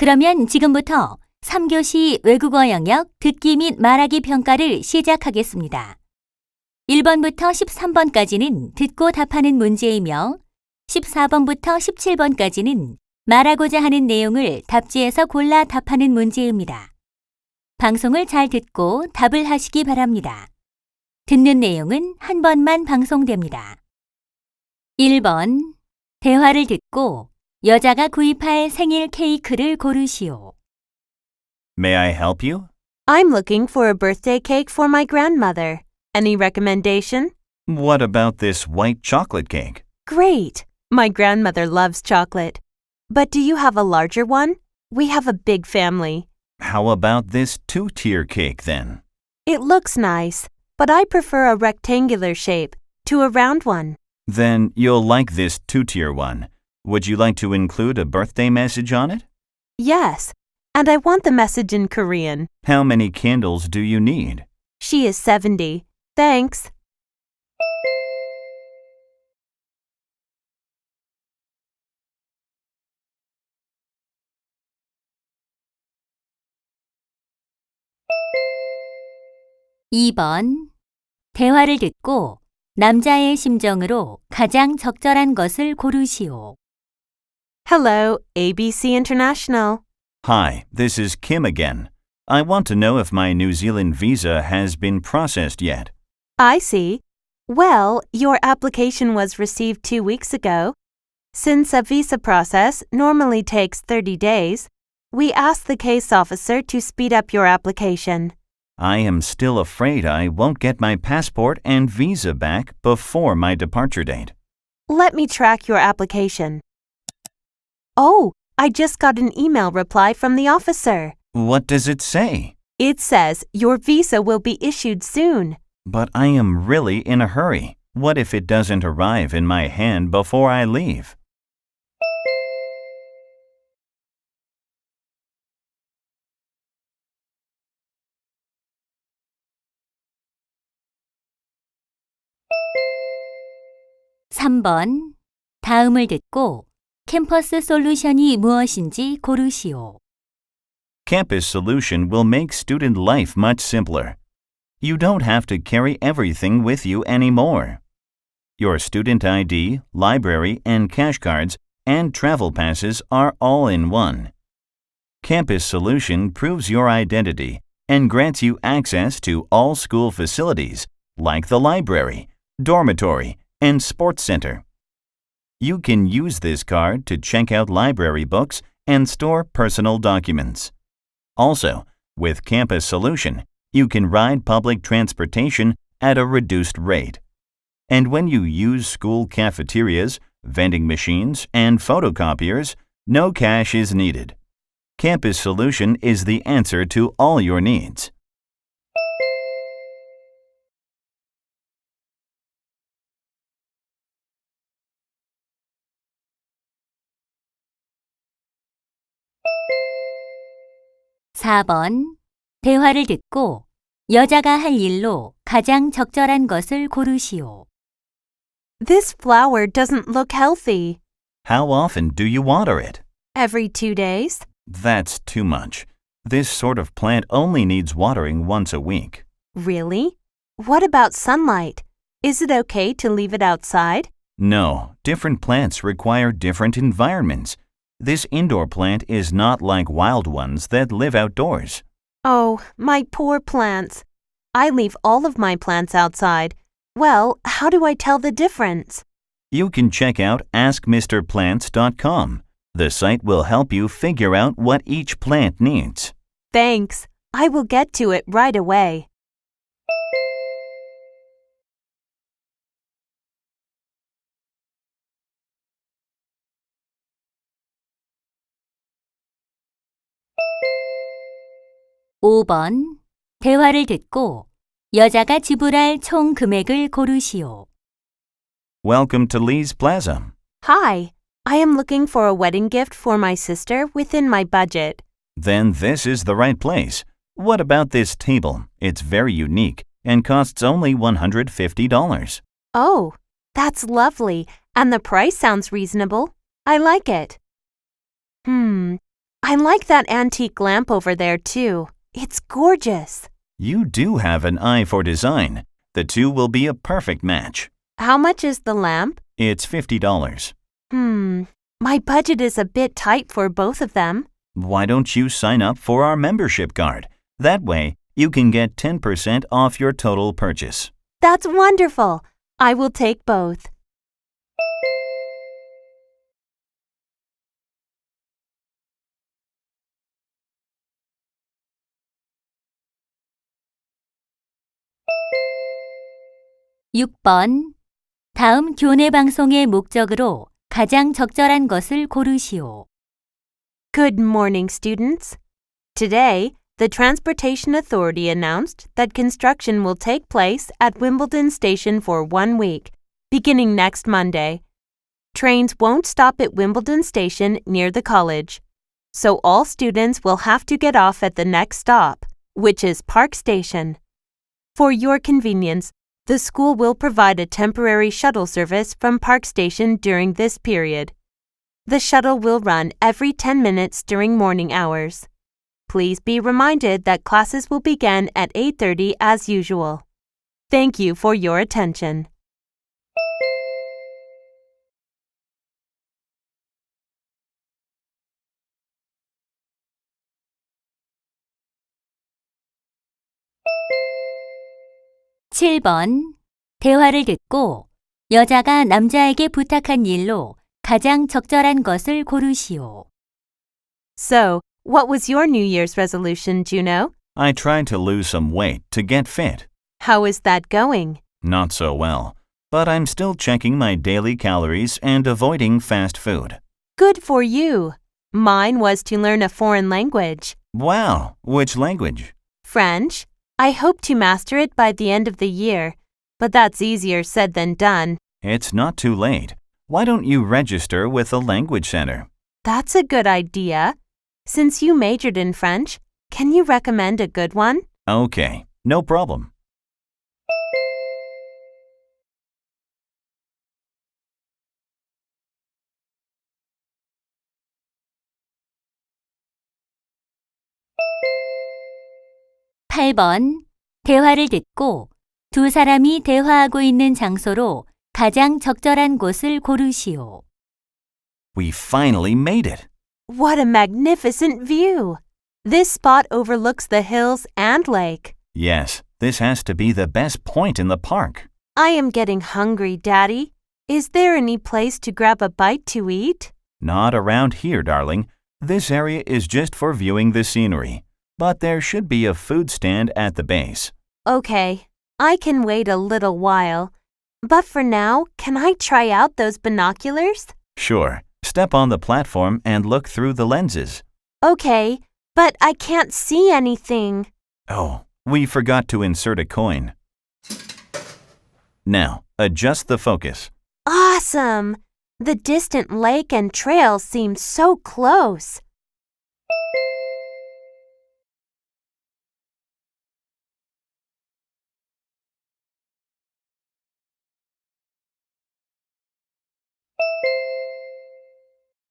그러면 지금부터 3교시 외국어 영역 듣기 및 말하기 평가를 시작하겠습니다. 1번부터 13번까지는 듣고 답하는 문제이며 14번부터 17번까지는 말하고자 하는 내용을 답지에서 골라 답하는 문제입니다. 방송을 잘 듣고 답을 하시기 바랍니다. 듣는 내용은 한 번만 방송됩니다. 1번. 대화를 듣고 여자가 구입할 생일 케이크를 고르시오. May I help you? I'm looking for a birthday cake for my grandmother. Any recommendation? What about this white chocolate cake? Great! My grandmother loves chocolate. But do you have a larger one? We have a big family. How about this two tier cake then? It looks nice, but I prefer a rectangular shape to a round one. Then you'll like this two tier one. Would you like to include a birthday message on it? Yes, and I want the message in Korean. How many candles do you need? She is 70. Thanks. 이 번 대화를 듣고 남자의 심정으로 가장 적절한 것을 고르시오. Hello, ABC International. Hi, this is Kim again. I want to know if my New Zealand visa has been processed yet. I see. Well, your application was received two weeks ago. Since a visa process normally takes 30 days, we asked the case officer to speed up your application. I am still afraid I won't get my passport and visa back before my departure date. Let me track your application. Oh, I just got an email reply from the officer. What does it say? It says your visa will be issued soon. But I am really in a hurry. What if it doesn't arrive in my hand before I leave? 삼 번 다음을 듣고 캠퍼스 솔루션이 무엇인지 고르시오. Campus Solution will make student life much simpler. You don't have to carry everything with you anymore. Your student ID, library, and cash cards and travel passes are all in one. Campus Solution proves your identity and grants you access to all school facilities like the library, dormitory, and sports center. You can use this card to check out library books and store personal documents. Also, with Campus Solution, you can ride public transportation at a reduced rate. And when you use school cafeterias, vending machines, and photocopiers, no cash is needed. Campus Solution is the answer to all your needs. 사 번 대화를 듣고 여자가 할 일로 가장 적절한 것을 고르시오. This flower doesn't look healthy. How often do you water it? Every two days? That's too much. This sort of plant only needs watering once a week. Really? What about sunlight? Is it okay to leave it outside? No, different plants require different environments. This indoor plant is not like wild ones that live outdoors. Oh, my poor plants. I leave all of my plants outside. Well, how do I tell the difference? You can check out AskMrPlants.com. The site will help you figure out what each plant needs. Thanks. I will get to it right away. 오 번 대화를 듣고 여자가 지불할 총 금액을 고르시오. Welcome to Lee's Plaza. Hi, I am looking for a wedding gift for my sister within my budget. Then this is the right place. What about this table? It's very unique and costs only $150. Oh, that's lovely, and the price sounds reasonable. I like it. Hmm, I like that antique lamp over there, too. It's gorgeous. You do have an eye for design. The two will be a perfect match. How much is the lamp? It's $50. Hmm, my budget is a bit tight for both of them. Why don't you sign up for our membership card? That way, you can get 10% off your total purchase. That's wonderful. I will take both. 육 번 다음 교내 방송의 목적으로 가장 적절한 것을 고르시오. Good morning, students. Today, the Transportation Authority announced that construction will take place at Wimbledon Station for one week, beginning next Monday. Trains won't stop at Wimbledon Station near the college, so all students will have to get off at the next stop, which is Park Station. For your convenience, the school will provide a temporary shuttle service from Park Station during this period. The shuttle will run every 10 minutes during morning hours. Please be reminded that classes will begin at 8:30 as usual. Thank you for your attention. 칠 번 대화를 듣고 여자가 남자에게 부탁한 일로 가장 적절한 것을 고르시오. So, what was your New Year's resolution, Juno? I tried to lose some weight to get fit. How is that going? Not so well, but I'm still checking my daily calories and avoiding fast food. Good for you. Mine was to learn a foreign language. Wow, which language? French. I hope to master it by the end of the year, but that's easier said than done. It's not too late. Why don't you register with a Language Center? That's a good idea. Since you majored in French, can you recommend a good one? Okay, no problem. 팔 번 대화를 듣고 두 사람이 대화하고 있는 장소로 가장 적절한 곳을 고르시오. We finally made it. What a magnificent view! This spot overlooks the hills and lake. Yes, this has to be the best point in the park. I am getting hungry, Daddy. Is there any place to grab a bite to eat? Not around here, darling. This area is just for viewing the scenery. But there should be a food stand at the base. Okay, I can wait a little while. But for now, can I try out those binoculars? Sure, step on the platform and look through the lenses. Okay, but I can't see anything. Oh, we forgot to insert a coin. Now, adjust the focus. Awesome! The distant lake and trail seem so close.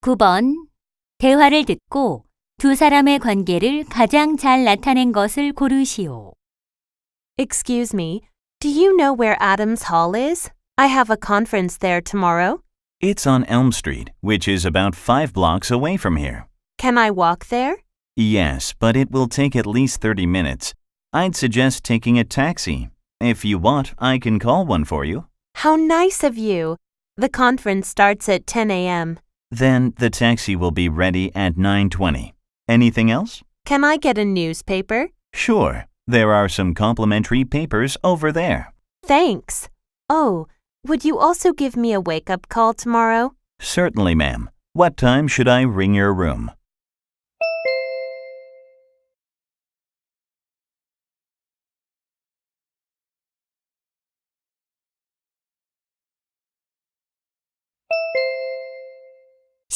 구 번 대화를 듣고 두 사람의 관계를 가장 잘 나타낸 것을 고르시오. Excuse me, do you know where Adams Hall is? I have a conference there tomorrow. It's on Elm Street, which is about five blocks away from here. Can I walk there? Yes, but it will take at least 30 minutes. I'd suggest taking a taxi. If you want, I can call one for you. How nice of you. The conference starts at 10 a.m. Then the taxi will be ready at 9:20. Anything else? Can I get a newspaper? Sure. There are some complimentary papers over there. Thanks. Oh, would you also give me a wake up call tomorrow? Certainly, ma'am. What time should I ring your room?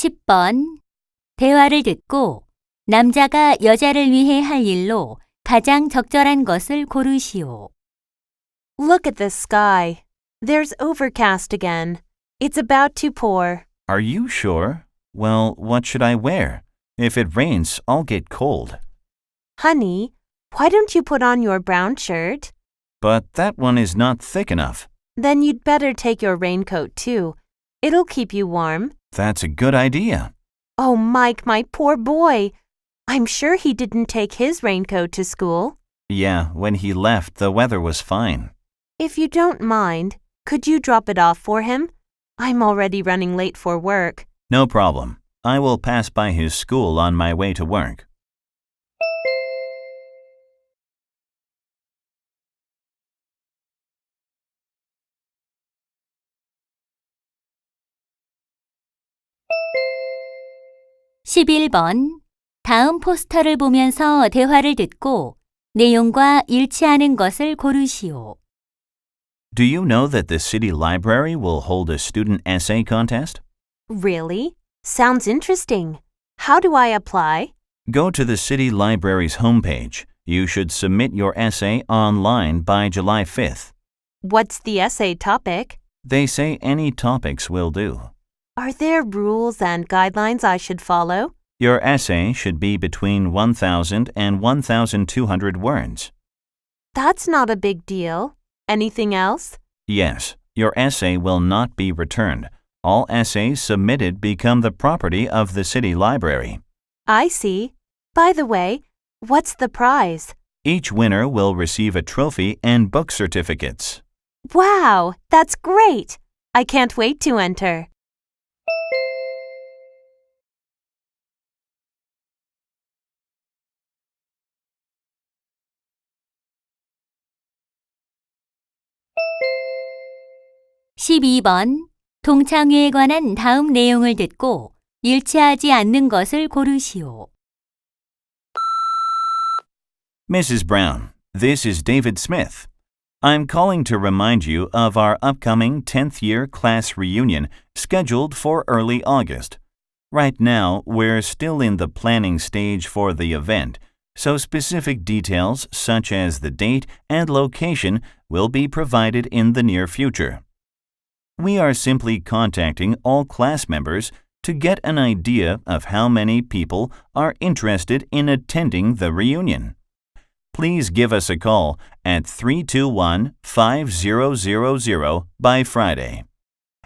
십 번 대화를 듣고 남자가 여자를 위해 할 일로 가장 적절한 것을 고르시오. Look at the sky. There's overcast again. It's about to pour. Are you sure? Well, what should I wear? If it rains, I'll get cold. Honey, why don't you put on your brown shirt? But that one is not thick enough. Then you'd better take your raincoat too. It'll keep you warm. That's a good idea. Oh, Mike, my poor boy. I'm sure he didn't take his raincoat to school. Yeah, when he left, the weather was fine. If you don't mind, could you drop it off for him? I'm already running late for work. No problem. I will pass by his school on my way to work. 십일 번 다음 포스터를 보면서 대화를 듣고 내용과 일치하는 것을 고르시오. Do you know that the city library will hold a student essay contest? Really? Sounds interesting. How do I apply? Go to the city library's homepage. You should submit your essay online by July 5th. What's the essay topic? They say any topics will do. Are there rules and guidelines I should follow? Your essay should be between 1,000 and 1,200 words. That's not a big deal. Anything else? Yes, your essay will not be returned. All essays submitted become the property of the city library. I see. By the way, what's the prize? Each winner will receive a trophy and book certificates. Wow, that's great! I can't wait to enter. 십이 번 동창회에 관한 다음 내용을 듣고 일치하지 않는 것을 고르시오. Mrs. Brown, this is David Smith. I'm calling to remind you of our upcoming 10th year class reunion scheduled for early August. Right now, we're still in the planning stage for the event, so specific details such as the date and location will be provided in the near future. We are simply contacting all class members to get an idea of how many people are interested in attending the reunion. Please give us a call at 321 5000 by Friday.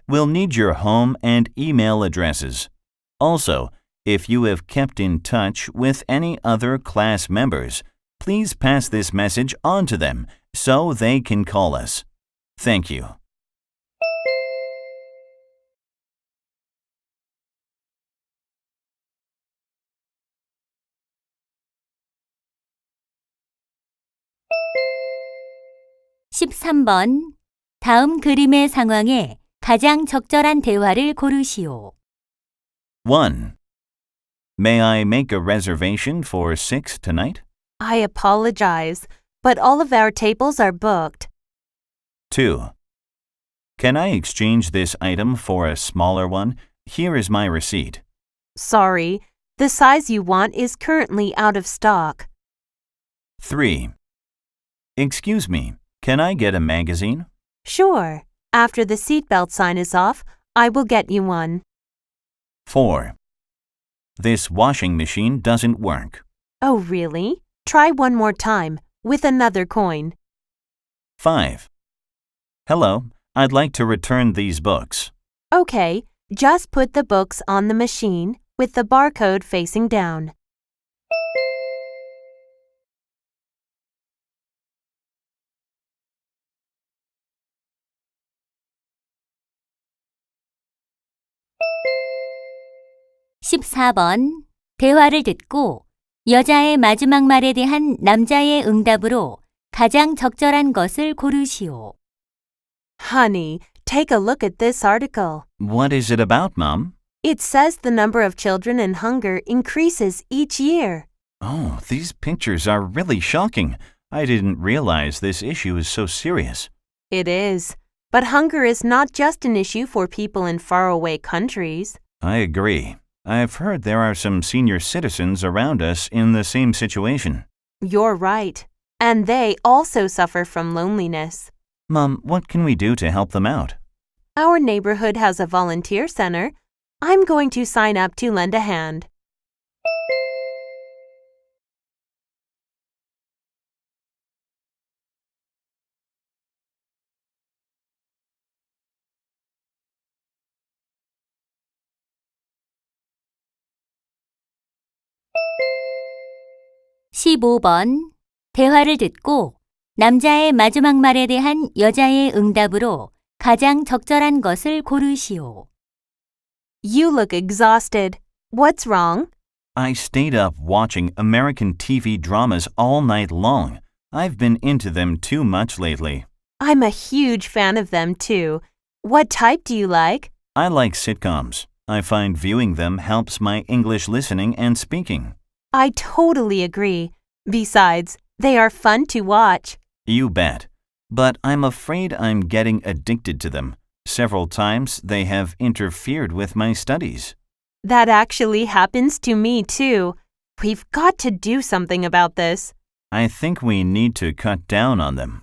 We'll need your home and email addresses. Also, if you have kept in touch with any other class members, please pass this message on to them so they can call us. Thank you. 십삼 번 다음 그림의 상황에 가장 적절한 대화를 고르시오. 1. May I make a reservation for 6 tonight? I apologize, but all of our tables are booked. 2. Can I exchange this item for a smaller one? Here is my receipt. Sorry, the size you want is currently out of stock. 3. Excuse me, can I get a magazine? Sure, after the seatbelt sign is off, I will get you one. 4. This washing machine doesn't work. Oh, really? Try one more time with another coin. 5. Hello, I'd like to return these books. Okay, just put the books on the machine with the barcode facing down. 십사 번 대화를 듣고 여자의 마지막 말에 대한 남자의 응답으로 가장 적절한 것을 고르시오. Honey, take a look at this article. What is it about, Mom? It says the number of children in hunger increases each year. Oh, these pictures are really shocking. I didn't realize this issue is so serious. It is. But hunger is not just an issue for people in faraway countries. I agree. I've heard there are some senior citizens around us in the same situation. You're right. And they also suffer from loneliness. Mom, what can we do to help them out? Our neighborhood has a volunteer center. I'm going to sign up to lend a hand. 15번. 대화를 듣고 남자의 마지막 말에 대한 여자의 응답으로 가장 적절한 것을 고르시오. You look exhausted. What's wrong? I stayed up watching American TV dramas all night long. I've been into them too much lately. I'm a huge fan of them too. What type do you like? I like sitcoms. I find viewing them helps my English listening and speaking. I totally agree. Besides, they are fun to watch. You bet. But I'm afraid I'm getting addicted to them. Several times they have interfered with my studies. That actually happens to me too. We've got to do something about this. I think we need to cut down on them.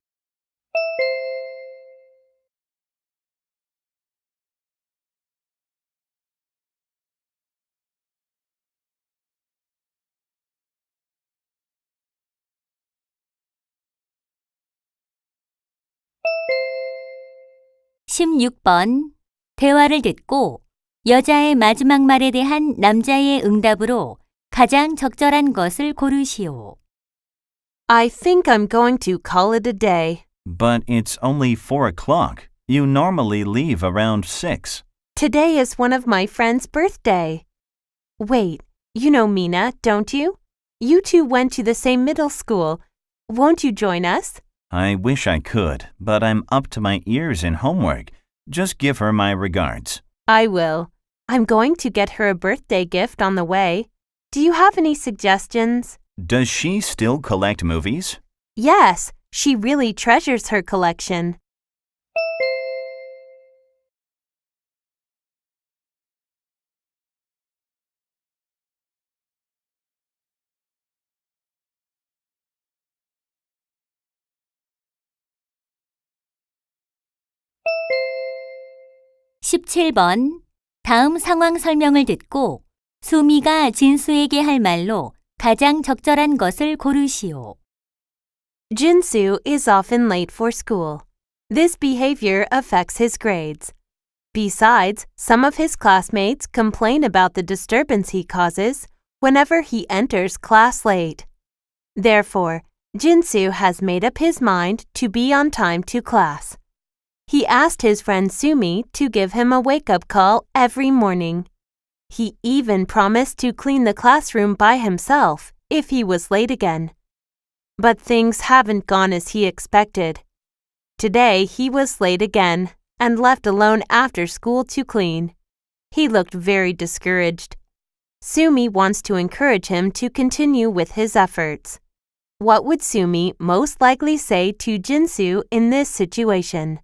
십육 번 대화를 듣고 여자의 마지막 말에 대한 남자의 응답으로 가장 적절한 것을 고르시오. I think I'm going to call it a day. But it's only four o'clock. You normally leave around six. Today is one of my friend's birthday. Wait, you know Mina, don't you? You two went to the same middle school. Won't you join us? I wish I could, but I'm up to my ears in homework. Just give her my regards. I will. I'm going to get her a birthday gift on the way. Do you have any suggestions? Does she still collect movies? Yes, she really treasures her collection. 십칠 번 다음 상황 설명을 듣고 수미가 진수에게 할 말로 가장 적절한 것을 고르시오. Jinsu is often late for school. This behavior affects his grades. Besides, some of his classmates complain about the disturbance he causes whenever he enters class late. Therefore, Jinsu has made up his mind to be on time to class. He asked his friend Sumi to give him a wake up call every morning. He even promised to clean the classroom by himself if he was late again. But things haven't gone as he expected. Today he was late again and left alone after school to clean. He looked very discouraged. Sumi wants to encourage him to continue with his efforts. What would Sumi most likely say to Jinsu in this situation?